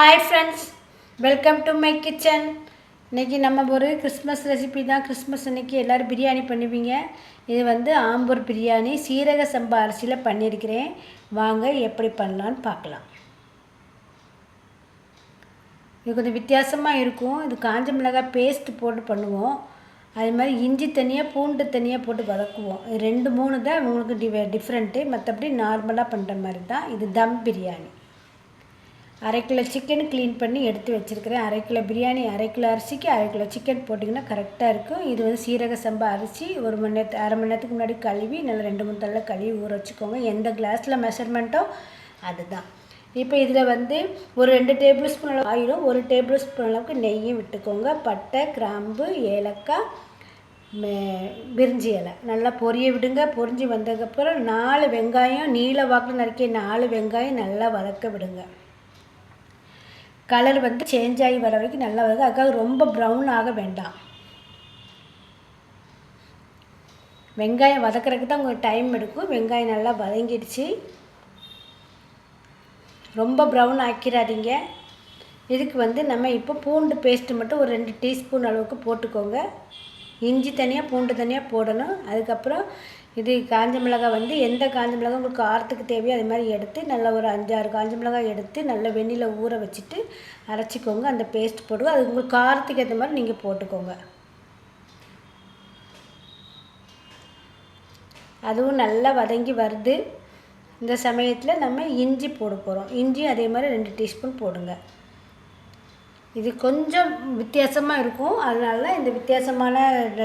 Hi friends welcome to my kitchen இன்றைக்கி நம்ம ஒரு கிறிஸ்மஸ் ரெசிபி தான். கிறிஸ்மஸ் அன்றைக்கி எல்லோரும் பிரியாணி பண்ணுவீங்க. இது வந்து ஆம்பூர் பிரியாணி. சீரக சம்பா அரிசியில் பண்ணியிருக்கிறேன். வாங்க எப்படி பண்ணலான்னு பார்க்கலாம். இது கொஞ்சம் வித்தியாசமாக இருக்கும். இது காஞ்ச மிளகாய் பேஸ்ட் போட்டு பண்ணுவோம். அது மாதிரி இஞ்சி தனியாக பூண்டு தனியாக போட்டு வதக்குவோம். ரெண்டு மூணு தான் உங்களுக்கு டி டிஃப்ரெண்ட்டு மற்றபடி நார்மலாக பண்ணுற மாதிரி தான். இது தம் பிரியாணி. அரை கிலோ சிக்கன் க்ளீன் பண்ணி எடுத்து வச்சுருக்கிறேன். அரை கிலோ பிரியாணி அரை கிலோ அரிசிக்கு அரை கிலோ சிக்கன் போட்டிங்கன்னா கரெக்டாக இருக்கும். இது வந்து சீரக சம்பா அரிசி ஒரு மணி நேரத்து அரை மணி நேரத்துக்கு முன்னாடி கழுவி நல்லா ரெண்டு மூணு தள்ள கழுவி ஊற வச்சுக்கோங்க. எந்த கிளாஸில் மெஷர்மெண்ட்டோ அதுதான். இப்போ இதில் வந்து ஒரு ரெண்டு டேபிள் ஸ்பூன் அளவு ஆயிலும் ஒரு டேபிள் ஸ்பூன் அளவுக்கு நெய்யும் விட்டுக்கோங்க. பட்டை கிராம்பு ஏலக்காய் மே- பிரிஞ்சி இலை. நல்லா பொரிய விடுங்க. பொரிஞ்சு வந்ததுக்கப்புறம் நாலு வெங்காயம் நீல வாக்கில் நறுக்கிய நாலு வெங்காயம் நல்லா வதக்க விடுங்க. கலர் வந்து சேஞ்ச் ஆகி வர வரைக்கும் நல்லா வருது. அதுக்காக ரொம்ப ப்ரௌன் ஆக வேண்டாம். வெங்காயம் வதக்கிறதுக்கு தான் உங்களுக்கு டைம் எடுக்கும். வெங்காயம் நல்லா வதங்கிடுச்சு. ரொம்ப ப்ரௌன் ஆக்கிடாதீங்க. இதுக்கு வந்து நம்ம இப்போ பூண்டு பேஸ்ட்டு மட்டும் ஒரு ரெண்டு டீஸ்பூன் அளவுக்கு போட்டுக்கோங்க. இஞ்சி தனியாக பூண்டு தனியாக போடணும். அதுக்கப்புறம் இது காஞ்ச மிளகாய் வந்து எந்த காஞ்ச மிளகாய் உங்களுக்கு காரத்துக்கு தேவையோ அது மாதிரி எடுத்து நல்லா ஒரு அஞ்சாறு காஞ்ச மிளகாய் எடுத்து நல்லா வெந்நில ஊற வச்சுட்டு அரைச்சிக்கோங்க. அந்த பேஸ்ட் போடுங்க அது உங்களுக்கு காரத்துக்கு ஏற்ற மாதிரி நீங்கள் போட்டுக்கோங்க. அதுவும் நல்லா வதங்கி வருது. இந்த சமயத்தில் நம்ம இஞ்சி போட போகிறோம் இஞ்சி அதே மாதிரி ரெண்டு டீஸ்பூன் போடுங்க. இது கொஞ்சம் வித்தியாசமாக இருக்கும். அதனால தான் இந்த வித்தியாசமான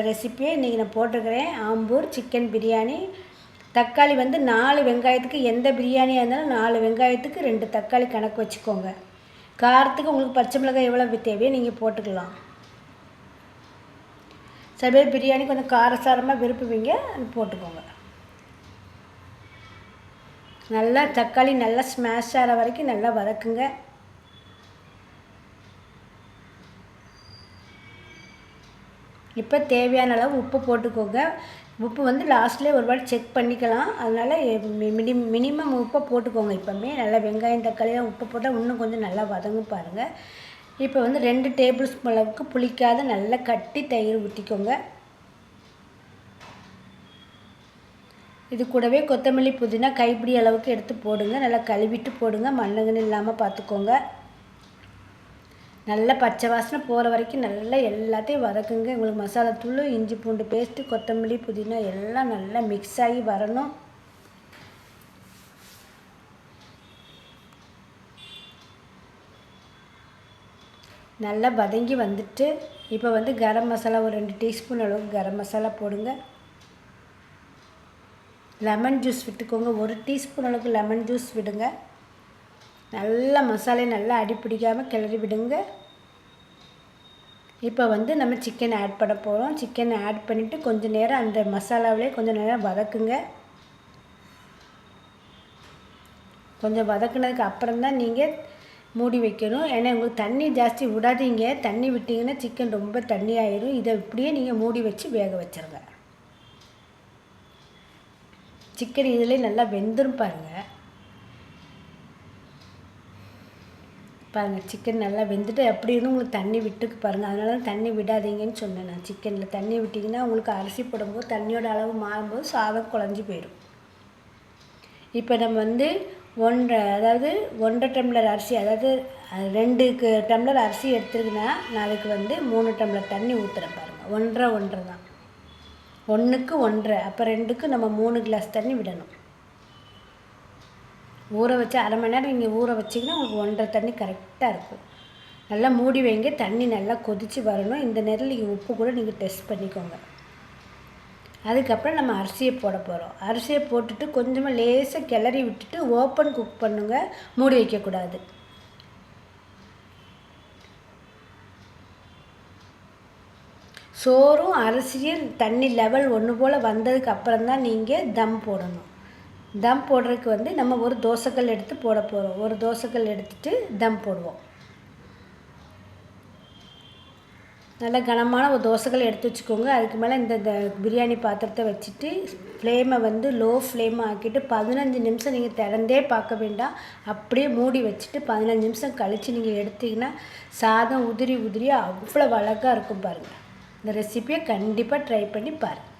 ரெசிப்பியை இன்றைக்கி நான் போட்டிருக்கிறேன். ஆம்பூர் சிக்கன் பிரியாணி. தக்காளி வந்து நாலு வெங்காயத்துக்கு எந்த பிரியாணியாக இருந்தாலும் நாலு வெங்காயத்துக்கு ரெண்டு தக்காளி கணக்கு வச்சுக்கோங்க. காரத்துக்கு உங்களுக்கு பச்சை மிளகாய் எவ்வளோ தேவையோ நீங்கள் போட்டுக்கலாம். சில பேர் பிரியாணி கொஞ்சம் காரசாரமாக விரும்புவீங்க போட்டுக்கோங்க. நல்லா தக்காளி நல்லா ஸ்மாஷ் ஆகிற வரைக்கும் நல்லா வதக்குங்க. இப்போ தேவையான அளவு உப்பு போட்டுக்கோங்க. உப்பு வந்து லாஸ்ட்லேயே ஒரு வாட்டி செக் பண்ணிக்கலாம். அதனால் மினி மினிமம் உப்பை போட்டுக்கோங்க இப்போமே நல்லா வெங்காயம் தக்காளியெலாம் உப்பு போட்டால் இன்னும் கொஞ்சம் நல்லா வதங்கும் பாருங்கள் இப்போ வந்து ரெண்டு டேபிள் ஸ்பூன் அளவுக்கு புளிக்காத நல்லா கட்டி தயிர் ஊற்றிக்கோங்க இது கூடவே கொத்தமல்லி புதினா கைப்பிடி அளவுக்கு எடுத்து போடுங்க. நல்லா கழுவிட்டு போடுங்க. மண்ணங்கன்னு இல்லாமல் பார்த்துக்கோங்க நல்லா பச்சை வாசனை போகிற வரைக்கும் நல்லா எல்லாத்தையும் வதக்குங்க. உங்களுக்கு மசாலா தூள் இஞ்சி பூண்டு பேஸ்ட்டு கொத்தமல்லி புதினா எல்லாம் நல்லா மிக்ஸ் ஆகி வரணும். நல்லா வதங்கி வந்துட்டு இப்போ வந்து கரம் மசாலா ஒரு ரெண்டு டீஸ்பூன் அளவுக்கு கரம் மசாலா போடுங்க. லெமன் ஜூஸ் விட்டுக்கோங்க. ஒரு டீஸ்பூன் அளவுக்கு லெமன் ஜூஸ் விடுங்க. நல்லா மசாலையை நல்லா அடி பிடிக்காமல் கிளறி விடுங்க. இப்போ வந்து நம்ம சிக்கன் ஆட் பண்ண போகிறோம் சிக்கனை ஆட் பண்ணிவிட்டு கொஞ்சம் நேரம் அந்த மசாலாவிலே கொஞ்சம் நேரம் வதக்குங்க. கொஞ்சம் வதக்குனதுக்கு அப்புறம் தான் நீங்கள் மூடி வைக்கணும். ஏன்னா உங்களுக்கு தண்ணி ஜாஸ்தி விடாதீங்க. தண்ணி விட்டிங்கன்னா சிக்கன் ரொம்ப தண்ணி ஆயிரும் இதை இப்படியே நீங்கள் மூடி வச்சு வேக வச்சிருங்க. சிக்கன் இதில் நல்லா வெந்துரும் பாருங்கள் பாருங்கள் சிக்கன் நல்லா வெந்துட்டு எப்படி இன்னும் உங்களுக்கு தண்ணி விட்டுக்கு பாருங்கள் அதனால தான் தண்ணி விடாதீங்கன்னு சொன்னேன் நான் சிக்கனில் தண்ணி விட்டிங்கன்னா உங்களுக்கு அரிசி போடும்போது தண்ணியோட அளவு மாறும்போது சாதம் குழஞ்சி போயிடும் இப்போ நம்ம வந்து ஒன்றரை அதாவது ஒன்றரை டம்ளர் அரிசி அதாவது ரெண்டு டம்ளர் அரிசி எடுத்துருக்குன்னா நான் அதுக்கு வந்து மூணு டம்ளர் தண்ணி ஊற்றுறேன் பாருங்கள் ஒன்றரை ஒன்றரை தான். ஒன்றுக்கு ஒன்றரை அப்போ ரெண்டுக்கு நம்ம மூணு கிளாஸ் தண்ணி விடணும். ஊற வச்சு அரை மணி நேரம் நீங்கள் ஊற வச்சிங்கன்னா உங்களுக்கு ஒன்றரை தண்ணி கரெக்டாக இருக்கும். நல்லா மூடி வைங்க. தண்ணி நல்லா கொதித்து வரணும். இந்த நேரத்தில் நீங்கள் உப்பு கூட நீங்கள் டெஸ்ட் பண்ணிக்கோங்க. அதுக்கப்புறம் நம்ம அரிசியை போட போகிறோம் அரிசியை போட்டுட்டு கொஞ்சமாக லேசாக கிளறி விட்டுட்டு ஓப்பன் குக் பண்ணுங்க. மூடி வைக்கக்கூடாது சோறும் அரிசியும் தண்ணி லெவல் ஒன்று போல் வந்ததுக்கு அப்புறம் தான் நீங்கள் தம் போடணும். தம் போடுறதுக்கு வந்து நம்ம ஒரு தோசைக்கல் எடுத்து போட போகிறோம் ஒரு தோசைக்கல் எடுத்துட்டு தம் போடுவோம். நல்ல கனமான ஒரு தோசைகள் எடுத்து வச்சுக்கோங்க. அதுக்கு மேலே இந்த பிரியாணி பாத்திரத்தை வச்சுட்டு ஃப்ளேமை வந்து லோ ஃப்ளேமாக ஆக்கிட்டு பதினஞ்சு நிமிஷம் நீங்கள் திறந்தே பார்க்க வேண்டாம். அப்படியே மூடி வச்சுட்டு பதினஞ்சு நிமிஷம் கழித்து நீங்கள் எடுத்தீங்கன்னா சாதம் உதிரி உதிரி அவ்வளோ அழகாக இருக்கும் பாருங்கள் இந்த ரெசிப்பியை கண்டிப்பாக ட்ரை பண்ணி பாருங்கள்